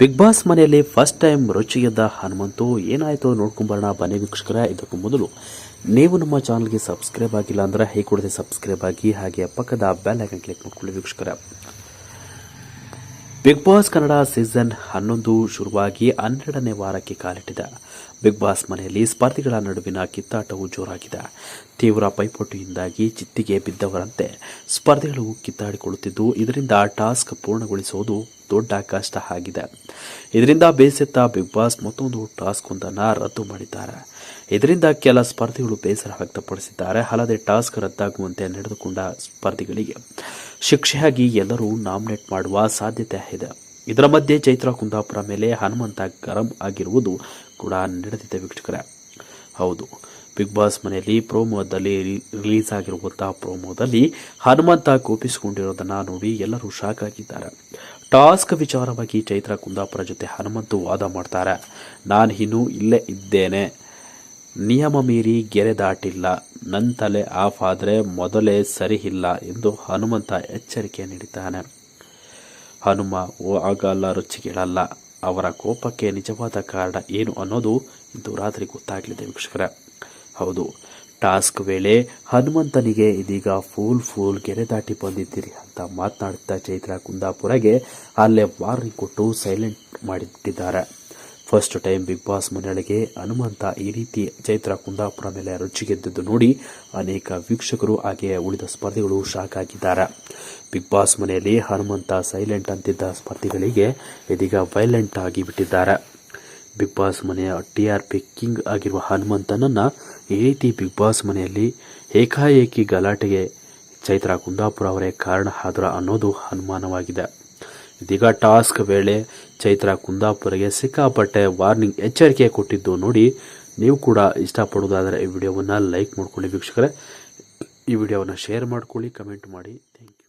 Big boss ಮನೆಯಲ್ಲಿ first time ರುಚಿಯದ್ದ ಹನುಮಂತು ಏನಾಯಿತು ನೋಡ್ಕೊಂಬರೋಣ ಬನ್ನಿ ವೀಕ್ಷಕರ, ಇದಕ್ಕೂ ಮೊದಲು ನೀವು ನಮ್ಮ ಚಾನಲ್ಗೆ ಸಬ್ಸ್ಕ್ರೈಬ್ ಆಗಿಲ್ಲ ಅಂದ್ರೆ ಹೈ ಕೂಡದೆ ಸಬ್ಸ್ಕ್ರೈಬ್ ಆಗಿ ಹಾಗೆ ಪಕ್ಕದ ಬೆಲ್ ಐಕನ್ ಕ್ಲಿಕ್ ಮಾಡ್ಕೊಳ್ಳಿ ವೀಕ್ಷಕರ. ಬಿಗ್ ಬಾಸ್ ಕನ್ನಡ ಸೀಸನ್ ಹನ್ನೊಂದು ಶುರುವಾಗಿ ಹನ್ನೆರಡನೇ ವಾರಕ್ಕೆ ಕಾಲಿಟ್ಟಿದೆ. ಬಿಗ್ ಬಾಸ್ ಮನೆಯಲ್ಲಿ ಸ್ಪರ್ಧಿಗಳ ನಡುವಿನ ಕಿತ್ತಾಟವು ಜೋರಾಗಿದೆ. ತೀವ್ರ ಪೈಪೋಟಿಯಿಂದಾಗಿ ಚಿತ್ತಿಗೆ ಬಿದ್ದವರಂತೆ ಸ್ಪರ್ಧಿಗಳು ಕಿತ್ತಾಡಿಕೊಳ್ಳುತ್ತಿದ್ದು, ಇದರಿಂದ ಟಾಸ್ಕ್ ಪೂರ್ಣಗೊಳಿಸುವುದು ದೊಡ್ಡ ಕಷ್ಟ ಆಗಿದೆ. ಇದರಿಂದ ಬೇಸತ್ತ ಬಿಗ್ ಬಾಸ್ ಮತ್ತೊಂದು ಟಾಸ್ಕ್ ಒಂದನ್ನು ರದ್ದು ಮಾಡಿದ್ದಾರೆ. ಇದರಿಂದ ಕೆಲ ಸ್ಪರ್ಧಿಗಳು ಬೇಸರ ವ್ಯಕ್ತಪಡಿಸಿದ್ದಾರೆ. ಅಲ್ಲದೆ ಟಾಸ್ಕ್ ರದ್ದಾಗುವಂತೆ ನಡೆದುಕೊಂಡ ಸ್ಪರ್ಧಿಗಳಿಗೆ ಶಿಕ್ಷೆಯಾಗಿ ಎಲ್ಲರೂ ನಾಮಿನೇಟ್ ಮಾಡುವ ಸಾಧ್ಯತೆ ಇದೆ. ಇದರ ಮಧ್ಯೆ ಚೈತ್ರ ಕುಂದಾಪುರ ಮೇಲೆ ಹನುಮಂತ ಗರಂ ಆಗಿರುವುದು ಕೂಡ ನಡೆದಿದೆ ವೀಕ್ಷಕರೇ. ಹೌದು. ಬಿಗ್ ಬಾಸ್ ಮನೆಯಲ್ಲಿ ಪ್ರೋಮೋದಲ್ಲಿ ರಿಲೀಸ್ ಆಗಿರುವಂತಹ ಪ್ರೋಮೋದಲ್ಲಿ ಹನುಮಂತ ಕೋಪಿಸಿಕೊಂಡಿರೋದನ್ನ ನೋಡಿ ಎಲ್ಲರೂ ಶಾಕ್ ಆಗಿದ್ದಾರೆ. ಟಾಸ್ಕ್ ವಿಚಾರವಾಗಿ ಚೈತ್ರ ಕುಂದಾಪುರ ಜೊತೆ ಹನುಮಂತು ವಾದ ಮಾಡ್ತಾರೆ. ನಾನು ಇನ್ನೂ ಇಲ್ಲೇ ಇದ್ದೇನೆ. ನಿಯಮ ಮೀರಿ ಗೆರೆ ದಾಟಿಲ್ಲ. ನನ್ನ ತಲೆ ಆಫ್ ಆದರೆ ಮೊದಲೇ ಸರಿ ಇಲ್ಲ ಎಂದು ಹನುಮಂತ ಎಚ್ಚರಿಕೆ ನೀಡಿದ್ದಾನೆ. ಹನುಮ, ಓ ಆಗಲ್ಲ ರುಚಿಗೆಳಲ್ಲ ಅವರ ಕೋಪಕ್ಕೆ ನಿಜವಾದ ಕಾರಣ ಏನು ಅನ್ನೋದು ಇಂದು ರಾತ್ರಿ ಗೊತ್ತಾಗಲಿದೆ ವೀಕ್ಷಕರ. ಹೌದು. ಟಾಸ್ಕ್ ವೇಳೆ ಹನುಮಂತನಿಗೆ ಇದೀಗ ಫೂಲ್ ಫೂಲ್ ಗೆರೆ ದಾಟಿ ಬಂದಿದ್ದೀರಿ ಅಂತ ಮಾತನಾಡುತ್ತಾ ಚೈತ್ರ ಕುಂದಾಪುರಗೆ ಅಲ್ಲೇ ವಾರ್ನಿಂಗ್ ಕೊಟ್ಟು ಸೈಲೆಂಟ್ ಮಾಡಿಬಿಟ್ಟಿದ್ದಾರೆ ಫಸ್ಟ್ ಟೈಮ್ ಬಿಗ್ ಬಾಸ್ ಮನೆಯೊಳಗೆ ಹನುಮಂತ ಈ ರೀತಿ ಚೈತ್ರ ಕುಂದಾಪುರ ಮೇಲೆ ರುಚಿಗೆದ್ದದ್ದು ನೋಡಿ ಅನೇಕ ವೀಕ್ಷಕರು ಹಾಗೆ ಉಳಿದ ಸ್ಪರ್ಧಿಗಳು ಶಾಕ್ ಆಗಿದ್ದಾರೆ. ಬಿಗ್ ಬಾಸ್ ಮನೆಯಲ್ಲಿ ಹನುಮಂತ ಸೈಲೆಂಟ್ ಅಂತಿದ್ದ ಸ್ಪರ್ಧಿಗಳಿಗೆ ಇದೀಗ ವೈಲೆಂಟ್ ಆಗಿ ಬಿಟ್ಟಿದ್ದಾರೆ ಬಿಗ್ ಬಾಸ್ ಮನೆಯ ಟಿ ಆರ್ ಪಿ ಕಿಂಗ್ ಆಗಿರುವ ಹನುಮಂತನನ್ನ ಈ ರೀತಿ ಬಿಗ್ ಬಾಸ್ ಮನೆಯಲ್ಲಿ ಏಕಾಏಕಿ ಗಲಾಟೆಗೆ ಚೈತ್ರ ಕುಂದಾಪುರ ಅವರೇ ಕಾರಣ ಆದ್ರ ಅನ್ನೋದು ಅನುಮಾನವಾಗಿದೆ. ಇದೀಗ ಟಾಸ್ಕ್ ವೇಳೆ ಚೈತ್ರ ಕುಂದಾಪುರಗೆ ಸಿಕ್ಕಾಪಟ್ಟೆ ವಾರ್ನಿಂಗ್ ಎಚ್ಚರಿಕೆ ಕೊಟ್ಟಿದ್ದು ನೋಡಿ ನೀವು ಕೂಡ ಇಷ್ಟಪಡೋದಾದರೆ ಈ ವಿಡಿಯೋವನ್ನು ಲೈಕ್ ಮಾಡ್ಕೊಳ್ಳಿ ವೀಕ್ಷಕರೇ. ಈ ವಿಡಿಯೋವನ್ನು ಶೇರ್ ಮಾಡ್ಕೊಳ್ಳಿ, ಕಮೆಂಟ್ ಮಾಡಿ. Thank you.